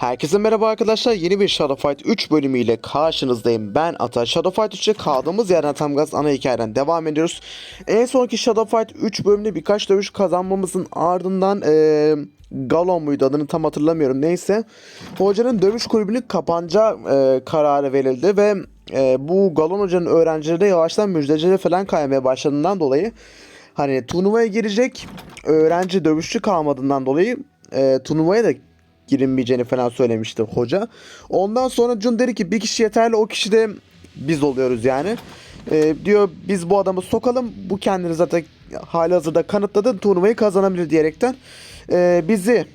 Herkese merhaba arkadaşlar. Yeni bir Shadow Fight 3 bölümüyle karşınızdayım. Ben Ata. Shadow Fight 3'e kaldığımız yerden tam gaz ana hikayeden devam ediyoruz. En sonki Shadow Fight 3 bölümünde birkaç dövüş kazanmamızın ardından eee Galon muydu adını tam hatırlamıyorum. Neyse. Hocanın dövüş kulübünün kapanacağı eee, kararı verildi ve eee, bu Galon hocanın öğrencileri de yavaştan müjdecilere falan kaymaya başladığından dolayı hani turnuvaya girecek öğrenci dövüşçü kalmadığından dolayı eee turnuvaya da girilmeyeceğini falan söylemişti hoca. Ondan sonra Jun dedi ki bir kişi yeterli o kişi de biz oluyoruz yani. Ee, diyor biz bu adamı sokalım bu kendini zaten hali hazırda kanıtladı turnuvayı kazanabilir diyerekten ee, bizi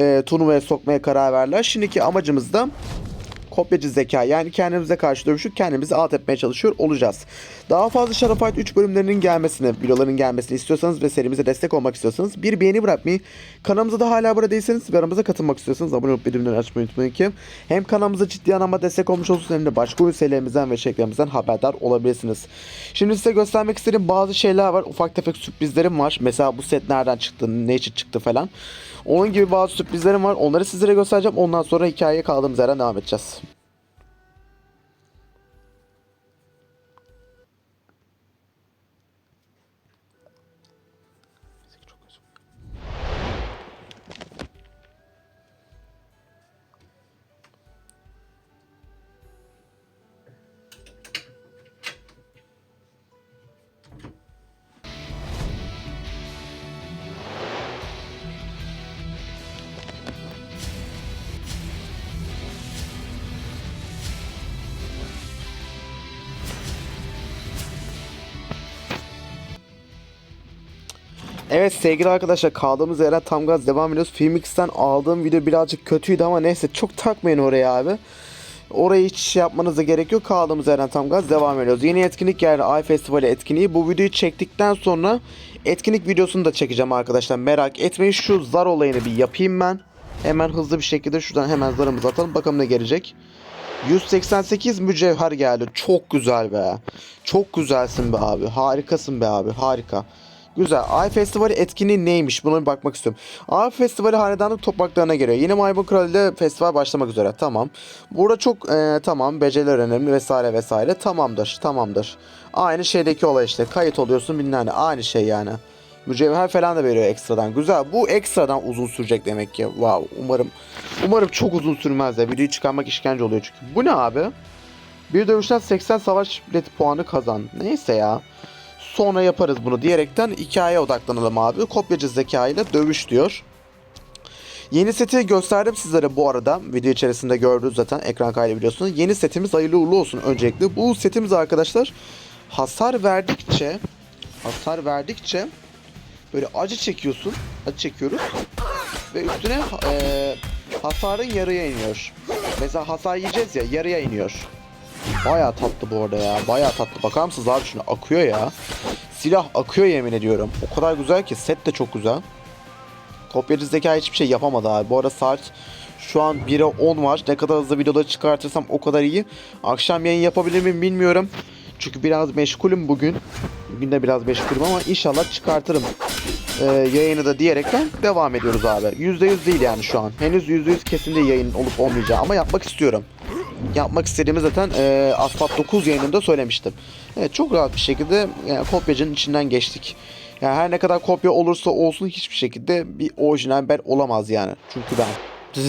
e, turnuvaya sokmaya karar verdiler. Şimdiki amacımız da kopyacı zeka yani kendimize karşı dövüşüp kendimizi alt etmeye çalışıyor olacağız. Daha fazla Shadow Fight 3 bölümlerinin gelmesini, videoların gelmesini istiyorsanız ve serimize destek olmak istiyorsanız bir beğeni bırakmayı, kanalımıza da hala abone değilseniz ve aramıza katılmak istiyorsanız abone olup bildirimleri açmayı unutmayın ki hem kanalımıza ciddi anlamda destek olmuş olursunuz hem de başka oyun ve içeriklerimizden haberdar olabilirsiniz. Şimdi size göstermek istediğim bazı şeyler var. Ufak tefek sürprizlerim var. Mesela bu set nereden çıktı, ne için çıktı falan. Onun gibi bazı sürprizlerim var. Onları sizlere göstereceğim. Ondan sonra hikayeye kaldığımız yerden devam edeceğiz. Evet sevgili arkadaşlar kaldığımız yerden tam gaz devam ediyoruz. Filmix'ten aldığım video birazcık kötüydü ama neyse çok takmayın oraya abi. Orayı hiç şey yapmanıza gerek yok. Kaldığımız yerden tam gaz devam ediyoruz. Yeni etkinlik geldi. Ay Festivali etkinliği. Bu videoyu çektikten sonra etkinlik videosunu da çekeceğim arkadaşlar. Merak etmeyin. Şu zar olayını bir yapayım ben. Hemen hızlı bir şekilde şuradan hemen zarımızı atalım. Bakalım ne gelecek. 188 mücevher geldi. Çok güzel be. Çok güzelsin be abi. Harikasın be abi. Harika. Güzel. Ay Festivali etkinliği neymiş? Buna bir bakmak istiyorum. Ay Festivali hanedanlık topraklarına geliyor. Yeni Maymun Kralı ile festival başlamak üzere. Tamam. Burada çok e, tamam. Beceriler önemli vesaire vesaire. Tamamdır. Tamamdır. Aynı şeydeki olay işte. Kayıt oluyorsun bilmem ne. Aynı şey yani. Mücevher falan da veriyor ekstradan. Güzel. Bu ekstradan uzun sürecek demek ki. Wow. Umarım umarım çok uzun sürmez de. Videoyu çıkarmak işkence oluyor çünkü. Bu ne abi? Bir dövüşten 80 savaş bileti puanı kazan. Neyse ya. Sonra yaparız bunu diyerekten hikayeye odaklanalım abi. Kopyacı zeka ile dövüş diyor. Yeni seti gösterdim sizlere bu arada. Video içerisinde gördünüz zaten ekran kaydı biliyorsunuz. Yeni setimiz hayırlı uğurlu olsun öncelikle. Bu setimiz arkadaşlar hasar verdikçe hasar verdikçe böyle acı çekiyorsun. Acı çekiyoruz. Ve üstüne eee, hasarın yarıya iniyor. Mesela hasar yiyeceğiz ya yarıya iniyor. Baya tatlı bu arada ya. Baya tatlı. Bakar mısınız abi şuna akıyor ya. Silah akıyor yemin ediyorum. O kadar güzel ki set de çok güzel. Kopyacı zeka hiçbir şey yapamadı abi. Bu arada saat şu an 1'e 10 var. Ne kadar hızlı videoları çıkartırsam o kadar iyi. Akşam yayın yapabilir miyim bilmiyorum. Çünkü biraz meşgulüm bugün. Bugün de biraz meşgulüm ama inşallah çıkartırım e, yayını da diyerekten devam ediyoruz abi. %100 değil yani şu an. Henüz %100 kesin değil yayın olup olmayacağı ama yapmak istiyorum. Yapmak istediğimi zaten e, Asfalt 9 yayınında söylemiştim. Evet çok rahat bir şekilde yani kopyacının içinden geçtik. Yani her ne kadar kopya olursa olsun hiçbir şekilde bir orijinal ben olamaz yani. Çünkü ben.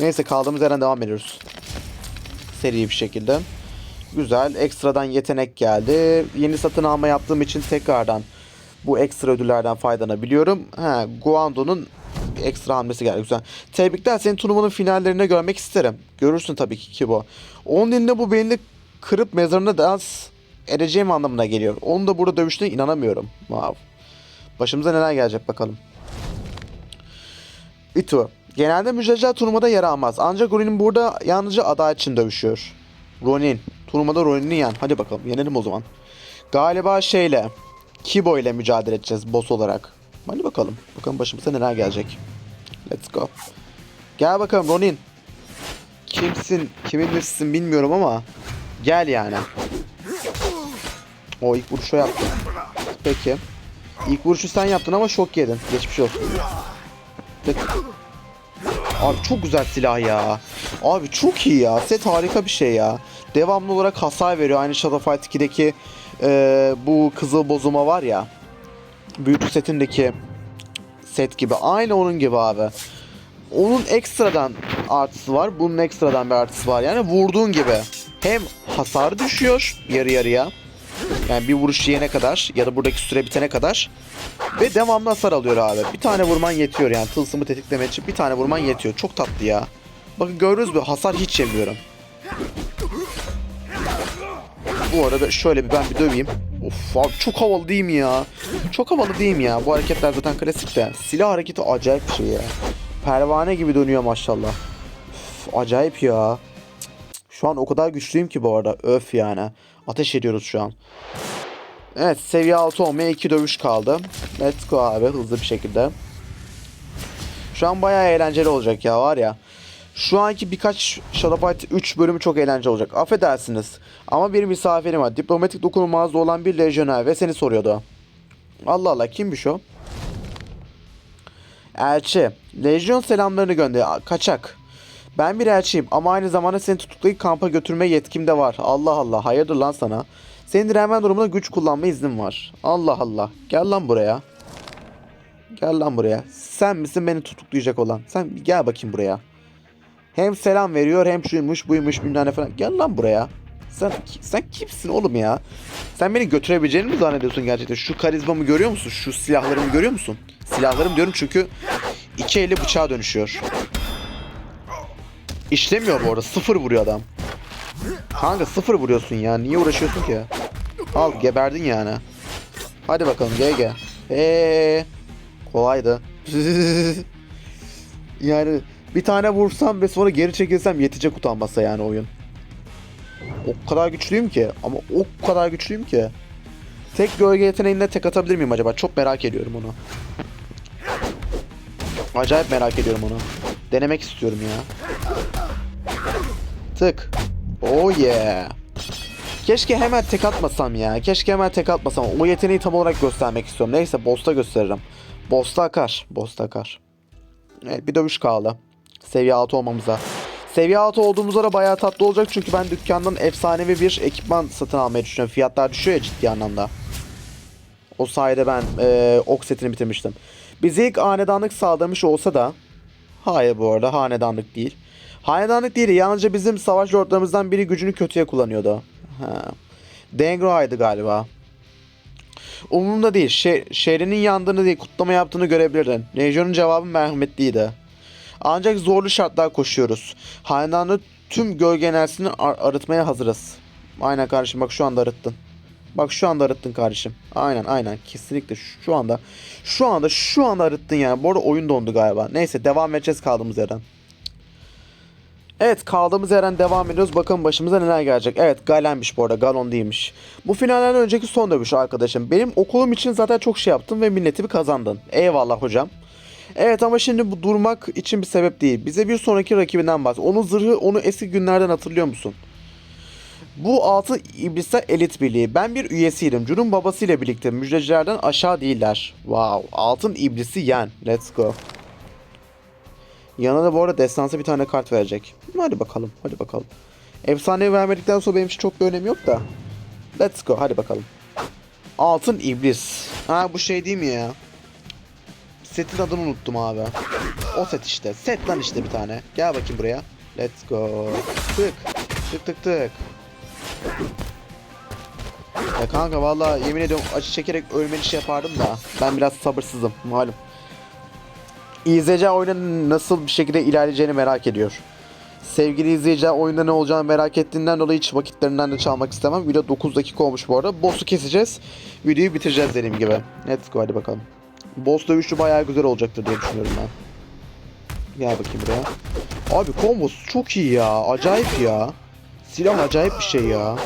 Neyse kaldığımız yerden devam ediyoruz. Seri bir şekilde. Güzel. Ekstradan yetenek geldi. Yeni satın alma yaptığım için tekrardan bu ekstra ödüllerden faydalanabiliyorum. Ha, Guando'nun ekstra hamlesi geldi. Güzel. Tebrikler. Seni turnuvanın finallerinde görmek isterim. Görürsün tabii ki ki bu. Onun dilinde bu belini kırıp mezarına dans edeceğim anlamına geliyor. Onun da burada dövüştüğüne inanamıyorum. Wow. Başımıza neler gelecek bakalım. Itu. Genelde mücadele turnuvada yer almaz. Ancak Ronin burada yalnızca aday için dövüşüyor. Ronin. Turnuvada Ronin'i yen. Hadi bakalım yenelim o zaman. Galiba şeyle. Kibo ile mücadele edeceğiz boss olarak. Hadi bakalım. Bakalım başımıza neler gelecek. Let's go. Gel bakalım Ronin. Kimsin, kimin nesisin bilmiyorum ama gel yani. O ilk vuruşu yaptı. Peki. İlk vuruşu sen yaptın ama şok yedin. Geçmiş olsun. Peki. Abi çok güzel silah ya. Abi çok iyi ya. Set harika bir şey ya. Devamlı olarak hasar veriyor. Aynı Shadow Fight 2'deki e, bu kızıl bozuma var ya. Büyücü setindeki set gibi. Aynı onun gibi abi. Onun ekstradan artısı var. Bunun ekstradan bir artısı var. Yani vurduğun gibi. Hem hasar düşüyor yarı yarıya. Yani bir vuruş yiyene kadar ya da buradaki süre bitene kadar. Ve devamlı hasar alıyor abi. Bir tane vurman yetiyor yani. Tılsımı tetiklemek için bir tane vurman yetiyor. Çok tatlı ya. Bakın gördünüz mü? Hasar hiç yemiyorum. Bu arada şöyle bir ben bir döveyim. Of abi çok havalı değil mi ya? Çok havalı değil mi ya? Bu hareketler zaten klasik de. Silah hareketi acayip bir şey ya. Pervane gibi dönüyor maşallah. Üf, acayip ya. Şu an o kadar güçlüyüm ki bu arada. Öf yani. Ateş ediyoruz şu an. Evet seviye 6 olmaya 2 dövüş kaldı. Let's go abi hızlı bir şekilde. Şu an bayağı eğlenceli olacak ya var ya. Şu anki birkaç Fight 3 bölümü çok eğlenceli olacak. Affedersiniz. Ama bir misafirim var. Diplomatik dokunulmazlığı olan bir lejyoner ve seni soruyordu. Allah Allah kimmiş o? Elçi. Lejyon selamlarını gönder. Kaçak. Ben bir elçiyim ama aynı zamanda seni tutuklayıp kampa götürme yetkim de var. Allah Allah. Hayırdır lan sana? Senin direnmen durumunda güç kullanma iznin var. Allah Allah. Gel lan buraya. Gel lan buraya. Sen misin beni tutuklayacak olan? Sen gel bakayım buraya. Hem selam veriyor hem şuymuş buymuş bilmem ne falan. Gel lan buraya. Sen sen kimsin oğlum ya? Sen beni götürebileceğini mi zannediyorsun gerçekten? Şu karizmamı görüyor musun? Şu silahlarımı görüyor musun? Silahlarım diyorum çünkü iki eli bıçağa dönüşüyor. İşlemiyor bu arada. Sıfır vuruyor adam. Kanka sıfır vuruyorsun ya. Niye uğraşıyorsun ki? Al geberdin yani. Hadi bakalım GG. Eee kolaydı. yani bir tane vursam ve sonra geri çekilsem yetecek utanmasa yani oyun. O kadar güçlüyüm ki ama o kadar güçlüyüm ki. Tek gölge yeteneğinde tek atabilir miyim acaba? Çok merak ediyorum onu. Acayip merak ediyorum onu. Denemek istiyorum ya. Tık. Oh yeah. Keşke hemen tek atmasam ya. Keşke hemen tek atmasam. O yeteneği tam olarak göstermek istiyorum. Neyse boss'ta gösteririm. Boss'ta akar. Boss'ta akar. Evet bir dövüş kaldı. Seviye 6 olmamıza. Seviye 6 olduğumuz ara bayağı tatlı olacak. Çünkü ben dükkandan efsanevi bir ekipman satın almayı düşünüyorum. Fiyatlar düşüyor ya ciddi anlamda. O sayede ben e, ok setini bitirmiştim. Bize ilk hanedanlık sağlamış olsa da Hayır bu arada hanedanlık değil. Hanedanlık değil yalnızca bizim savaş lordlarımızdan biri gücünü kötüye kullanıyordu. Ha. Dengro'ydı galiba. Umurumda değil. Şe- şehrinin yandığını değil kutlama yaptığını görebilirdin. Nejo'nun cevabı merhametliydi. Ancak zorlu şartlar koşuyoruz. Hanedanlı tüm gölge enerjisini ar- arıtmaya hazırız. Aynen kardeşim bak şu anda arıttın. Bak şu anda arıttın kardeşim. Aynen aynen kesinlikle şu anda. Şu anda şu anda arıttın yani. Bu arada oyun dondu galiba. Neyse devam edeceğiz kaldığımız yerden. Evet kaldığımız yerden devam ediyoruz. Bakalım başımıza neler gelecek. Evet Galen'miş bu arada. Galon değilmiş. Bu finalden önceki son dövüş arkadaşım. Benim okulum için zaten çok şey yaptın ve milletimi kazandın. Eyvallah hocam. Evet ama şimdi bu durmak için bir sebep değil. Bize bir sonraki rakibinden bahset. Onun zırhı onu eski günlerden hatırlıyor musun? Bu altı iblisler elit birliği. Ben bir üyesiydim. Jun'un babasıyla birlikte müjdecilerden aşağı değiller. Wow. Altın iblisi yen. Let's go. Yanına da bu arada destansı bir tane kart verecek. Hadi bakalım. Hadi bakalım. Efsaneyi vermedikten sonra benim için çok bir önemi yok da. Let's go. Hadi bakalım. Altın iblis. Ha bu şey değil mi ya? Setin adını unuttum abi. O set işte. Set lan işte bir tane. Gel bakayım buraya. Let's go. Tık. Tık tık tık. Ya kanka valla yemin ediyorum acı çekerek ölmeni şey yapardım da ben biraz sabırsızım malum. İzleyici oyunun nasıl bir şekilde ilerleyeceğini merak ediyor. Sevgili izleyiciler oyunda ne olacağını merak ettiğinden dolayı hiç vakitlerinden de çalmak istemem. Video 9 dakika olmuş bu arada. Boss'u keseceğiz. Videoyu bitireceğiz dediğim gibi. Let's go hadi bakalım. Boss dövüşü bayağı güzel olacaktır diye düşünüyorum ben. Gel bakayım buraya. Abi kombosu çok iyi ya. Acayip ya. Silah acayip bir şey ya.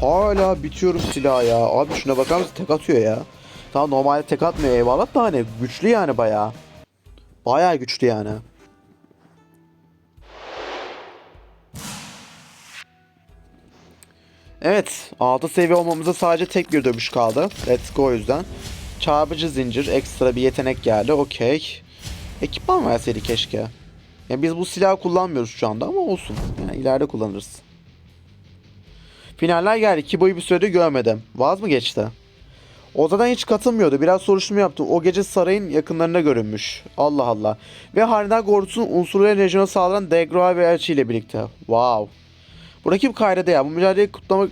Hala bitiyorum silah ya. Abi şuna bakar mısın? Tek atıyor ya. Tamam normalde tek atmıyor eyvallah da hani güçlü yani bayağı. Bayağı güçlü yani. Evet. 6 seviye olmamıza sadece tek bir dövüş kaldı. Let's go o yüzden. Çarpıcı zincir. Ekstra bir yetenek geldi. Okey. Ekipman verseydi keşke. Yani biz bu silahı kullanmıyoruz şu anda ama olsun. Yani ileride kullanırız. Finaller geldi. Kibo'yu bir süredir görmedim. Vaz mı geçti? O zaten hiç katılmıyordu. Biraz soruşturma yaptı. O gece sarayın yakınlarında görünmüş. Allah Allah. Ve Hanedan ordusunun unsurları lejyona saldıran Degra ve Elçi ile birlikte. Wow. Bu rakip Kayra'da ya. Bu mücadeleyi kutlamak,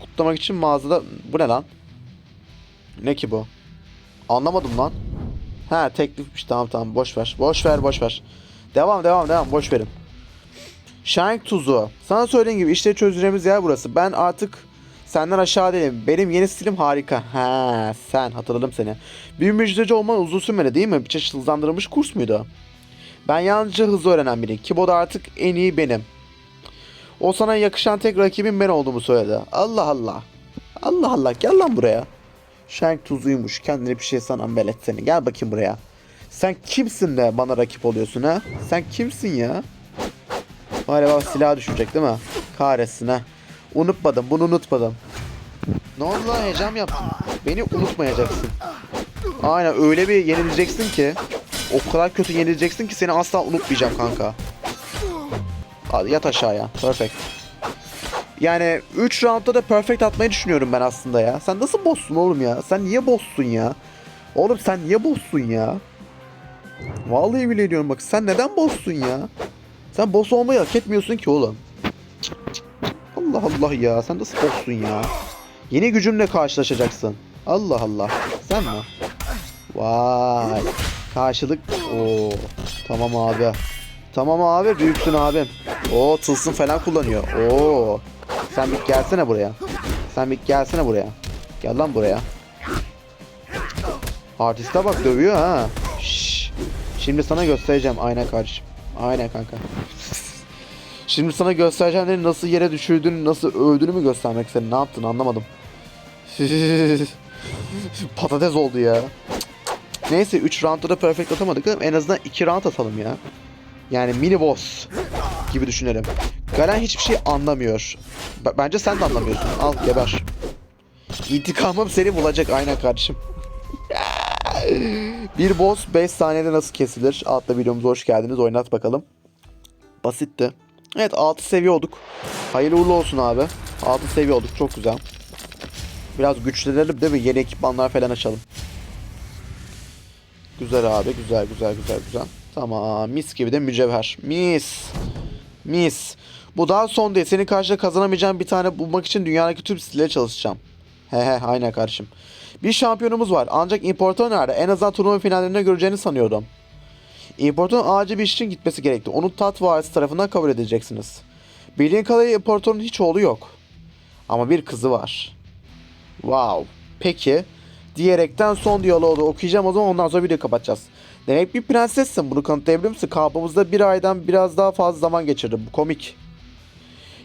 kutlamak için mağazada... Bu ne lan? Ne ki bu? Anlamadım lan. Ha teklifmiş tamam tamam boş ver. Boş ver boş ver. Devam devam devam boş verin. Shank tuzu. Sana söylediğim gibi işleri çözeceğimiz yer burası. Ben artık senden aşağı değilim. Benim yeni stilim harika. Ha sen hatırladım seni. Bir müjdeci olman uzun sürmedi değil mi? Bir çeşit hızlandırılmış kurs muydu? Ben yalnızca hızlı öğrenen biriyim. Kibo'da artık en iyi benim. O sana yakışan tek rakibin ben olduğumu söyledi. Allah Allah. Allah Allah gel lan buraya. Shank tuzuymuş. Kendine bir şey sanan belet seni. Gel bakayım buraya. Sen kimsin de bana rakip oluyorsun ha? Sen kimsin ya? Galiba silah düşecek değil mi? Kahretsin ha. Unutmadım bunu unutmadım. Ne oldu lan heyecan yaptın? Beni unutmayacaksın. Aynen öyle bir yenileceksin ki. O kadar kötü yenileceksin ki seni asla unutmayacağım kanka. Hadi yat aşağıya. Perfect. Yani 3 roundda da perfect atmayı düşünüyorum ben aslında ya. Sen nasıl boss'sun oğlum ya? Sen niye boss'sun ya? Oğlum sen niye boss'sun ya? Vallahi bile diyorum bak sen neden boss'sun ya? Sen boss olmayı hak etmiyorsun ki oğlum. Allah Allah ya sen nasıl boss'sun ya? Yeni gücünle karşılaşacaksın. Allah Allah. Sen mi? Vay. Karşılık. Oo. Tamam abi. Tamam abi büyüksün abim. Oo tılsım falan kullanıyor. Oo. Sen bir gelsene buraya. Sen bir gelsene buraya. Gel lan buraya. Artiste bak dövüyor ha. Şimdi sana göstereceğim. Aynen kardeşim. Aynen kanka. Şimdi sana göstereceğim nasıl yere düşürdüğünü, nasıl öldüğünü mü göstermek istedin? Ne yaptın anlamadım. Patates oldu ya. Neyse 3 roundda da perfect atamadık ama en azından 2 round atalım ya. Yani mini boss gibi düşünelim. Galen hiçbir şey anlamıyor. B- bence sen de anlamıyorsun. Al geber. İntikamım seni bulacak aynen kardeşim. Bir boss 5 saniyede nasıl kesilir? Adlı videomuza hoş geldiniz. Oynat bakalım. Basitti. Evet 6 seviye olduk. Hayırlı uğurlu olsun abi. 6 seviye olduk. Çok güzel. Biraz güçlenelim değil mi? Yeni ekipmanlar falan açalım. Güzel abi. Güzel güzel güzel güzel. Tamam. Mis gibi de mücevher. Mis. Mis. Bu daha son değil. Senin karşıda kazanamayacağın bir tane bulmak için dünyadaki tüm stilleri çalışacağım. He he aynen kardeşim. Bir şampiyonumuz var. Ancak importör nerede? En azından turnuva finallerinde göreceğini sanıyordum. İmparatorun acil bir iş için gitmesi gerekti. Onu tat varisi tarafından kabul edeceksiniz. Bildiğin kadarıyla imparatorun hiç oğlu yok. Ama bir kızı var. Wow. Peki. Diyerekten son diyaloğu okuyacağım o zaman ondan sonra videoyu kapatacağız. Demek bir prensessin bunu kanıtlayabilir misin? Kampımızda bir aydan biraz daha fazla zaman geçirdim. Bu komik.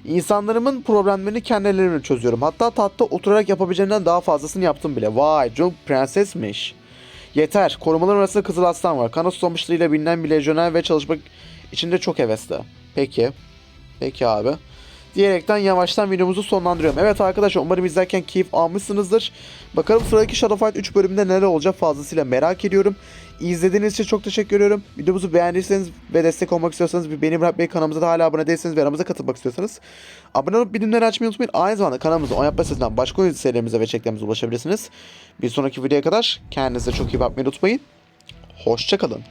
İnsanlarımın problemlerini kendilerimle çözüyorum. Hatta tahtta oturarak yapabileceğimden daha fazlasını yaptım bile. Vay çok prensesmiş. Yeter. Korumalar arasında Kızıl Aslan var. Kana susamışlığıyla bilinen bir lejyoner ve çalışmak için de çok hevesli. Peki. Peki abi. Diyerekten yavaştan videomuzu sonlandırıyorum. Evet arkadaşlar umarım izlerken keyif almışsınızdır. Bakalım sıradaki Shadow Fight 3 bölümünde neler olacak fazlasıyla merak ediyorum. İzlediğiniz için çok teşekkür ediyorum. Videomuzu beğendiyseniz ve destek olmak istiyorsanız bir Murat Bey kanalımıza da hala abone değilseniz ve aramıza katılmak istiyorsanız abone olup bildirimleri açmayı unutmayın. Aynı zamanda kanalımıza on yapma sesinden başka oyun serilerimize ve çeklerimize ulaşabilirsiniz. Bir sonraki videoya kadar kendinize çok iyi bakmayı unutmayın. Hoşçakalın.